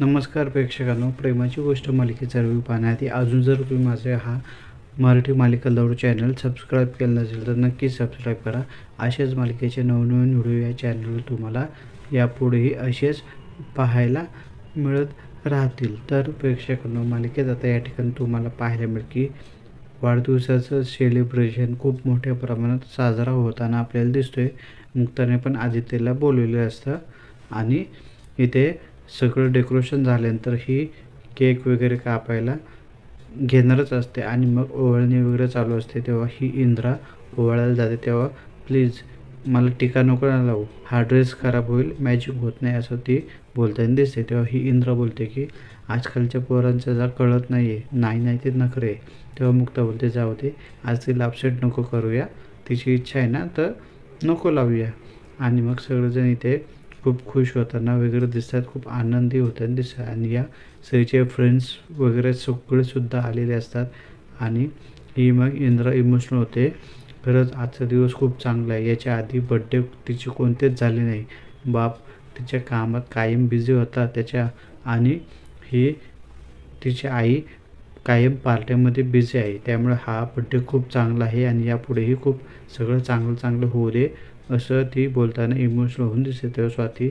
नमस्कार प्रेक्षकांनो प्रेमाची गोष्ट मालिकेचा रिव्ह्यू पाहण्याआधी अजून जर तुम्ही माझे हा मराठी मालिका लवडू चॅनल सबस्क्राईब केलं नसेल तर नक्कीच सबस्क्राईब करा. असेच मालिकेचे नवनवीन व्हिडिओ या चॅनलवर तुम्हाला यापुढेही असेच पाहायला मिळत राहतील. तर प्रेक्षकांनो मालिकेत आता या ठिकाणी तुम्हाला पाहायला मिळेल की वाढदिवसाचं सेलिब्रेशन खूप मोठ्या प्रमाणात साजरा होताना आपल्याला दिसतोय. मुक्ताने पण आदित्यला बोलवले असतं आणि इथे सगळं डेकोरेशन झाल्यानंतर ही केक वगैरे कापायला घेणारच असते आणि मग ओवाळणी वगैरे चालू असते. तेव्हा ही इंद्रा ओवाळायला जाते. तेव्हा प्लीज मला टीका नको ना लावू. हा ड्रेस खराब होईल मॅजिक होत नाही असं ती बोलताना दिसते. तेव्हा ही इंद्रा बोलते की आजकालच्या पोरांचं जा कळत नाही आहे नाही नाही ते नखरे. आहे. तेव्हा मुक्ता बोलते जाऊ दे. आज तिला अपसेट नको करूया. तिची इच्छा आहे ना तर नको लावूया. आणि मग सगळेजण इथे खूप खुश होताना वगैरे दिसतात खूप आनंदी होताना दिसतात. आणि या सईचे फ्रेंड्स वगैरे सगळेसुद्धा आलेले असतात. आणि ही मग इंद्रा इमोशनल होते. खरंच आजचा दिवस खूप चांगला आहे. याच्या आधी बड्डे तिचे कोणतेच झाले नाही. बाप तिच्या कामात कायम बिझी होता. त्याच्या आणि ही तिची आई कायम पार्ट्यामध्ये बिझी आहे. त्यामुळे हा बड्डे खूप चांगला आहे. आणि यापुढेही खूप सगळं चांगलं चांगलं होऊ दे. असं ती बोलताना इमोशनल होऊन दिसते. तेव्हा स्वाती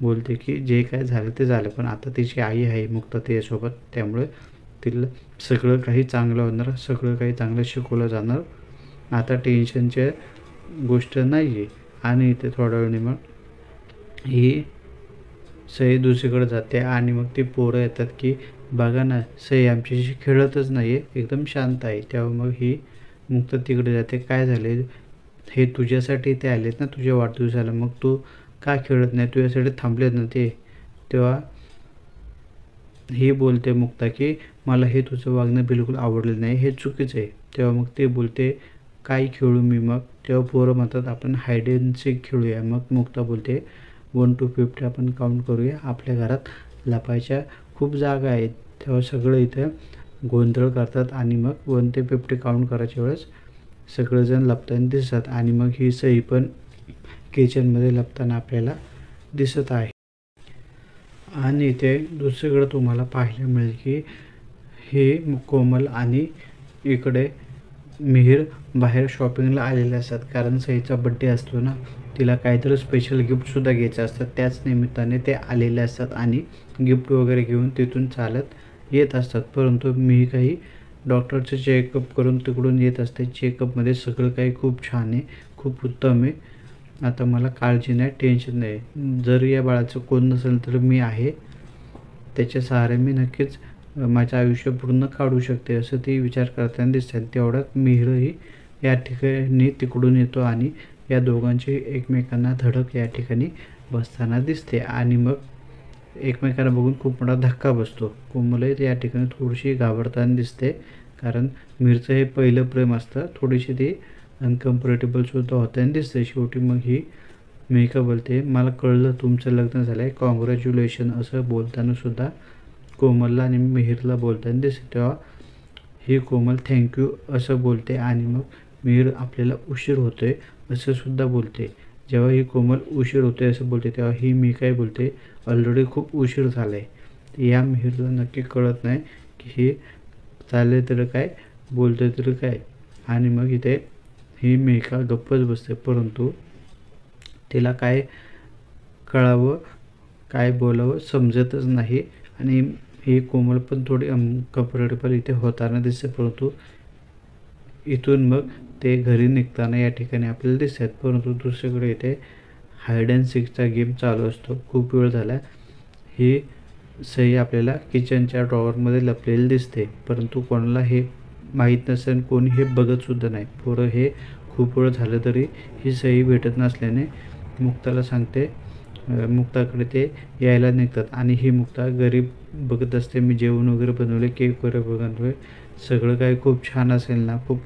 बोलते की जे काय झालं ते झालं पण आता तिची आई आहे मुक्ता तिच्यासोबत त्यामुळे तिला सगळं काही चांगलं होणार सगळं काही चांगलं शिकवलं जाणार. आता टेन्शनच्या गोष्ट नाही आहे आणि इथे थोड्या वेळाने मग ही सई दुसरीकडे जाते आणि मग ती पोरं येतात की बघा ना सई आमच्याशी खेळतच नाही आहे एकदम शांत आहे. तेव्हा मग ही मुक्त तिकडे जाते. काय झाले हे तुझ्यासाठी ते आलेत ना तुझ्या वाढदिवसाला. मग तू का खेळत नाही? तुझ्यासाठी थांबलेत ना ते. तेव्हा ही बोलते मुक्ता की मला हे तुझं वागणं बिलकुल आवडलं नाही. हे चुकीचं आहे. तेव्हा मग ते बोलते काय खेळू मी मग? तेव्हा पोरं म्हणतात आपण हायड अँड सीक खेळूया. मग मुक्ता बोलते वन टू फिफ्टी आपण काउंट करूया. आपल्या घरात लपायच्या खूप जागा आहेत. तेव्हा सगळं इथं गोंधळ करतात आणि मग वन ते फिफ्टी काउंट करायच्या वेळेस सगळेजण लपताना दिसतात आणि मग ही सई पण किचनमध्ये लपताना आपल्याला दिसत आहे. आणि इथे दुसरीकडे तुम्हाला पाहायला मिळेल की हे कोमल आणि इकडे मिहीर बाहेर शॉपिंगला आलेले असतात. कारण सईचा बड्डे असतो ना तिला काहीतरी स्पेशल गिफ्टसुद्धा घ्यायचं असतात. त्याच निमित्ताने ते आलेले असतात आणि गिफ्ट वगैरे घेऊन तिथून चालत येत असतात. परंतु मी काही डॉक्टरचं चेकअप करून तिकडून येत असते. चेकअपमध्ये सगळं काही खूप छान आहे खूप उत्तम आहे. आता मला काळजी नाही टेन्शन नाही. जर या बाळाचं कोण नसेल तर मी आहे. त्याच्या सहारे मी नक्कीच माझं आयुष्य पूर्ण काढू शकते असं ती विचार करताना दिसतात तेवढ्यात मिहिरही या ठिकाणी तिकडून येतो आणि या दोघांची एकमेकांना धडक या ठिकाणी बसताना दिसते. आणि मग एकमेकांना बघून खूप मोठा धक्का बसतो. कोमलही या ठिकाणी थोडीशी घाबरताना दिसते. कारण मिरचं हे पहिलं प्रेम असतं. थोडीशी ती अनकम्फर्टेबलसुद्धा होताना दिसते. शेवटी मग ही मेका बोलते मला कळलं तुमचं लग्न झालं आहे कॉंग्रॅच्युलेशन असं बोलतानासुद्धा कोमलला आणि मिहीरला बोलताना दिसते. तेव्हा ही कोमल थँक्यू असं बोलते आणि मग मिहीर आपल्याला उशीर होतो आहे असंसुद्धा बोलते. जेव्हा ही कोमल उशीर होते असं बोलते तेव्हा ही मी काय बोलते ऑलरेडी खूप उशीर झाला आहे या मिहीरला नक्की कळत नाही की हे चालले तर काय बोलते तर काय. आणि मग इथे ही मेका गप्पच बसते परंतु तिला काय कळावं काय बोलावं समजतच नाही. आणि ही कोमल पण थोडी अनकम्फर्टेबल इथे होताना दिसते परंतु इथून मग ते घरी निघताना या ठिकाणी आपल्याला दिसतात परंतु दुसरीकडे इथे हायड अँड सिकचा गेम चालू असतो. खूप वेळ झाला. ही सही आपल्याला किचनच्या ड्रॉवरमध्ये लपलेली दिसते परंतु कोणाला हे माहीत नसेल कोणी हे बघतसुद्धा नाही. पोरं हे खूप वेळ झालं तरी ही सही भेटत नसल्याने मुक्ताला सांगते मुक्ताकडे ते यायला निघतात आणि ही मुक्ता घरी बघत असते मी जेवण वगैरे बनवले केक वगैरे बनवले सगळं काही खूप छान असेल ना खूप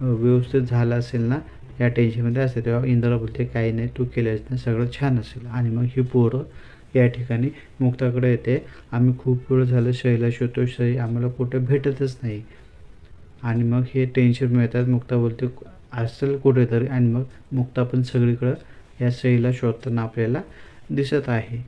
व्यवस्थित झालं असेल ना या टेन्शनमध्ये असते तेव्हा इंद्रा बोलते काही नाही तू केलंच ना सगळं छान असेल. आणि मग ही पोरं या ठिकाणी मुक्ताकडे येते. आम्ही खूप वेळ झालं शैला शोधतो शै आम्हाला कुठं भेटतच नाही. आणि मग हे टेन्शन मिळतात. मुक्ता बोलते असेल कुठेतरी. आणि मग मुक्ता पण सगळीकडं या सईला शोधताना आपल्याला दिसत आहे.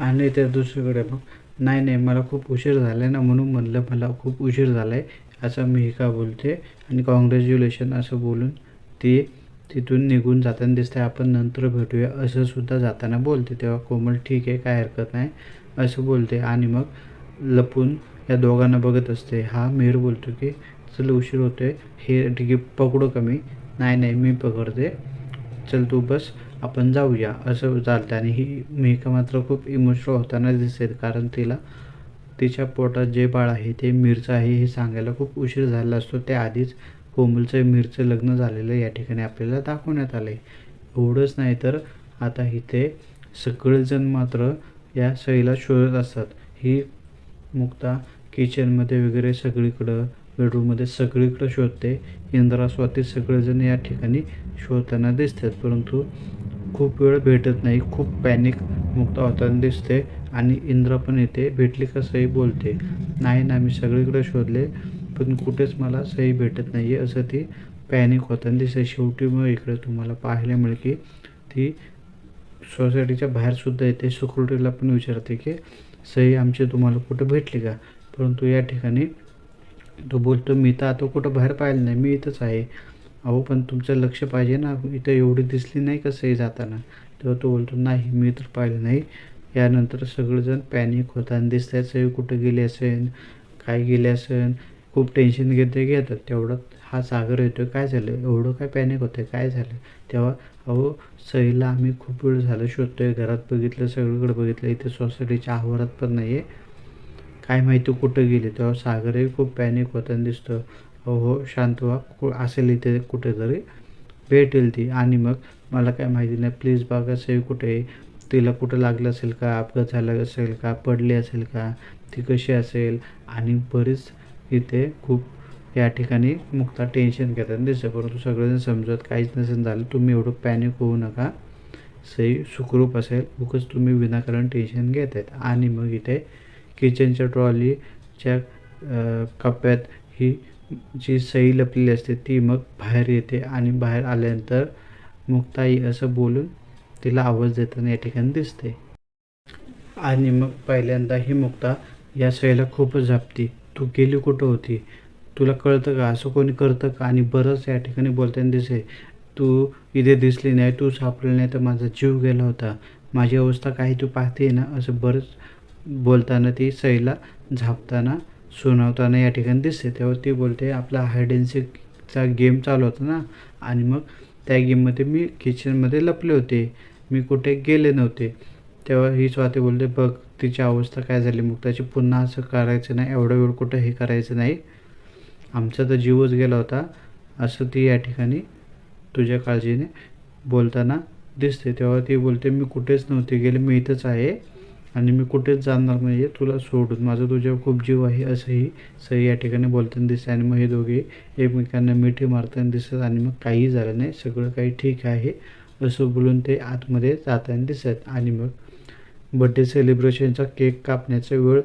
आणि त्या दुसरीकडे मग नाही नाही मला खूप उशीर झाला आहे ना म्हणून म्हणलं मला खूप उशीर झाला आहे असं मिहिका बोलते? आणि कॉंग्रॅच्युलेशन असं बोलून ती तिथून निघून जाताना दिसते आपण नंतर भेटूया. असं सुद्धा जाताना बोलते. तेव्हा कोमल ठीक आहे काय हरकत नाही. असं बोलते. आणि मग लपून या दोघांना बघत असते. हा मेहर बोलतो की चल उशीर होतोय. हे ठीक पकडू का मी? नाही नाही मी पकडते. चल तू बस. आपण जाऊया. असं चालतं. आणि ही मेहिका मात्र खूप इमोशनल होताना दिसते कारण तिला तिच्या पोटात जे बाळ आहे ते मिरचं आहे हे सांगायला खूप उशीर झालेला असतो. त्या आधीच कोमलचं मिरचं लग्न झालेलं या ठिकाणी आपल्याला दाखवण्यात आलं आहे एवढंच नाही तर आता इथे सगळेजण मात्र या सईला शोधत असतात. ही मुक्ता किचनमध्ये वगैरे सगळीकडं बेडरूममध्ये सगळीकडं शोधते. इंद्रा स्वाती सगळेजण या ठिकाणी शोधताना दिसतात. परंतु खूप वेळ भेटत नाही. खूप पॅनिक मुक्ता होताना दिसते. आणि इंद्रा पण येते. भेटली का सई बोलते. नाही ना मी सगळीकडे शोधले पण कुठेच मला सई भेटत नाही आहे असं ती पॅनिक होताना दिसते. शेवटी मग इकडे तुम्हाला पाहायला मिळेल की ती सोसायटीच्या बाहेरसुद्धा येते. सिक्युरिटीला पण विचारते की सई आमची तुम्हाला कुठं भेटली का? परंतु या ठिकाणी तो बोलतो मी तर आता कुठं बाहेर पाहिलं नाही. मी इथंच आहे. अहो पण तुमचं लक्ष पाहिजे ना. इथं एवढी दिसली नाही का सई जाताना? तेव्हा तो बोलतो नाही मी तर पाहिलं नाही. यानंतर सगळेजण पॅनिक होताना दिसत आहेत कुठं गेली असेल काय गेले असेल खूप टेन्शन घेते घेतात तेवढ्यात हा सागर येतो काय झालं एवढं काय पॅनिक होतं काय झालं? तेव्हा अहो सईला आम्ही खूप वेळ झालं शोधतोय. घरात बघितलं सगळीकडे बघितलं. इथे सोसायटीच्या आवारात पण नाही आहे काय माहिती कुठं गेली. तेव्हा सागरही खूप पॅनिक होताना दिसतो अहो हो शांत व्हा. कु असेल इथे कुठेतरी. भेटेल ती. आणि मग मला काय माहिती नाही. प्लीज बघा सई कुठे आहे? तिला कुठं लागलं असेल का? अपघात झाला असेल का? पडली असेल का? ती कशी असेल? आणि बरीच इथे खूप या ठिकाणी मुक्ता टेन्शन घेताना दिसतं परंतु सगळेजण समजत काहीच नसेल झालं तुम्ही एवढं पॅनिक होऊ नका. सई सुखरूप असेल. उगच तुम्ही विनाकारण टेन्शन घेत आहेत आणि मग इथे किचनच्या ट्रॉलीच्या कप्प्यात ही जी सई लपलेली असते ती मग बाहेर येते. आणि बाहेर आल्यानंतर मुक्ताई असं बोलून तिला आवाज देताना या ठिकाणी दिसते. आणि मग पहिल्यांदा ही मुक्ता या सईला खूपच झापती. तू गेली कुठं होती? तुला कळतं का? असं कोणी करतं का? आणि बरंच या ठिकाणी बोलताना दिसे. तू इथे दिसली नाही तू सापडली नाही तर माझा जीव गेला होता. माझी अवस्था काही तू पाहते ना? असं बरंच बोलताना ती सईला झापताना सुनावताना या ठिकाणी दिसते. तेव्हा ती बोलते आपला हायड अँड गेम चालू होता ना? आणि मग त्या गेममध्ये मी किचनमध्ये लपले होते. मी कुठे गेले नव्हते. तेव्हा ही स्वाती बोलते बघ तिची अवस्था काय झाली? मग त्याची पुन्हा असं करायचं नाही एवढं वेळ कुठं हे करायचं नाही. आमचा तर जीवच गेला होता. असं ती या ठिकाणी तुझ्या काळजीने बोलताना दिसते. तेव्हा ती बोलते मी कुठेच नव्हते गेले मी इथंच आहे. आणि मी कुठेच जाणार नाही आहे तुला सोडून. माझा तुझ्यावर खूप जीव आहे असंही सई या ठिकाणी बोलताना दिसते आणि मग हे दोघे एकमेकांना मिठी मारताना दिसत आणि मग काही झालं नाही सगळं काही ठीक आहे असं बोलून ते आतमध्ये जाताना दिसत आणि मग बड्डे सेलिब्रेशनचा केक कापण्याचा वेळ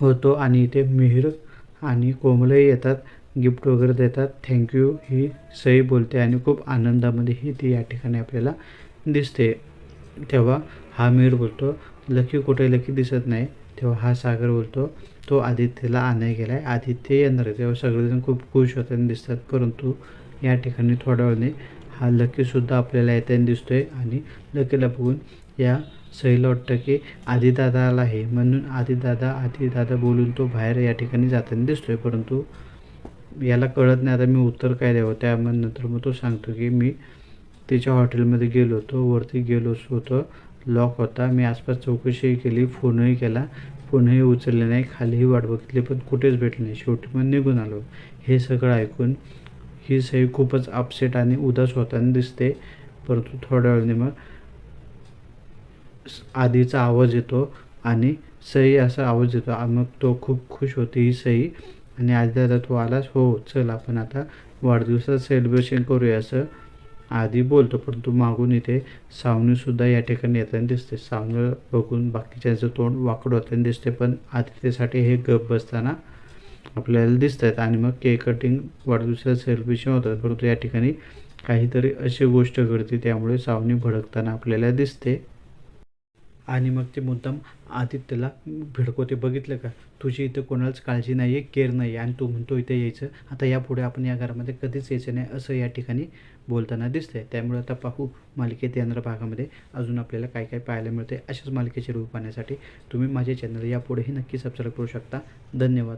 होतो आणि इथे मिहीर आणि कोमलही येतात गिफ्ट वगैरे देतात. थँक्यू ही सई बोलते आणि खूप आनंदामध्ये ही ती या ठिकाणी आपल्याला दिसते. तेव्हा हा मीर बोलतो. लकी कुठे लकी दिसत नाही. तेव्हा हा सागर बोलतो तो आदित्यला आणाय गेला आहे आदित्य येणार आहे. तेव्हा सगळेजण खूप खुश होताना दिसतात परंतु या ठिकाणी थोड्या वेळाने हा लकीसुद्धा आपल्याला येताना दिसतोय. आणि लकीला बघून या सईला वाटतं की आदिदादा आला आहे. म्हणून आदिदादा आदिदादा बोलून तो बाहेर या ठिकाणी जाताना दिसतोय. परंतु याला कळत नाही आता मी उत्तर काय द्यावं. त्या नंतर मग तो सांगतो की मी तिच्या हॉटेलमध्ये गेलो होतो. वरती गेलो होतो. लॉक होता. मी आसपास चौकशी केली फोनही केला. फोनही उचलले नाही. खालीही वाट बघितली पण कुठेच भेटले नाही. शेवटी मग निघून आलो. हे सगळं ऐकून ही सई खूपच अपसेट आणि उदास होताना दिसते. परंतु थोड्या वेळाने मग आधीचा आवाज येतो आणि सई असा आवाज येतो. मग तो खूप खुश होते ही सई. आणि आधी दादा तो आलास हो चल आपण आता वाढदिवसात सेलिब्रेशन करूया असं आधी बोलतो परंतु मागून इथे सावनीसुद्धा या ठिकाणी येताना दिसते. सावनी बघून बाकीच्यांचं तोंड वाकडं होताना दिसते पण आदित्यसाठी हे गप बसताना आपल्याला दिसत आहेत आणि मग केक कटिंग वाढदिवसाला सेलिब्रेशन होतात परंतु या ठिकाणी काहीतरी अशी गोष्ट घडते त्यामुळे सावनी भडकताना आपल्याला दिसते. आणि मग ते मुद्दाम आदित्यला भिडकवते बघितलं का? तुझी इथं कोणालाच काळजी नाही आहे केअर नाही आहे आणि तू म्हणतो इथे यायचं. आता यापुढे आपण या घरामध्ये कधीच यायचं नाही असं या ठिकाणी बोलताना दिसतंय. त्यामुळे आता पाहू मालिकेत येणाऱ्या भागामध्ये अजून आपल्याला काय काय पाहायला मिळते अशाच मालिकेचे रूप पाहण्यासाठी तुम्ही माझे चॅनल यापुढेही नक्की सबस्क्राईब करू शकता. धन्यवाद.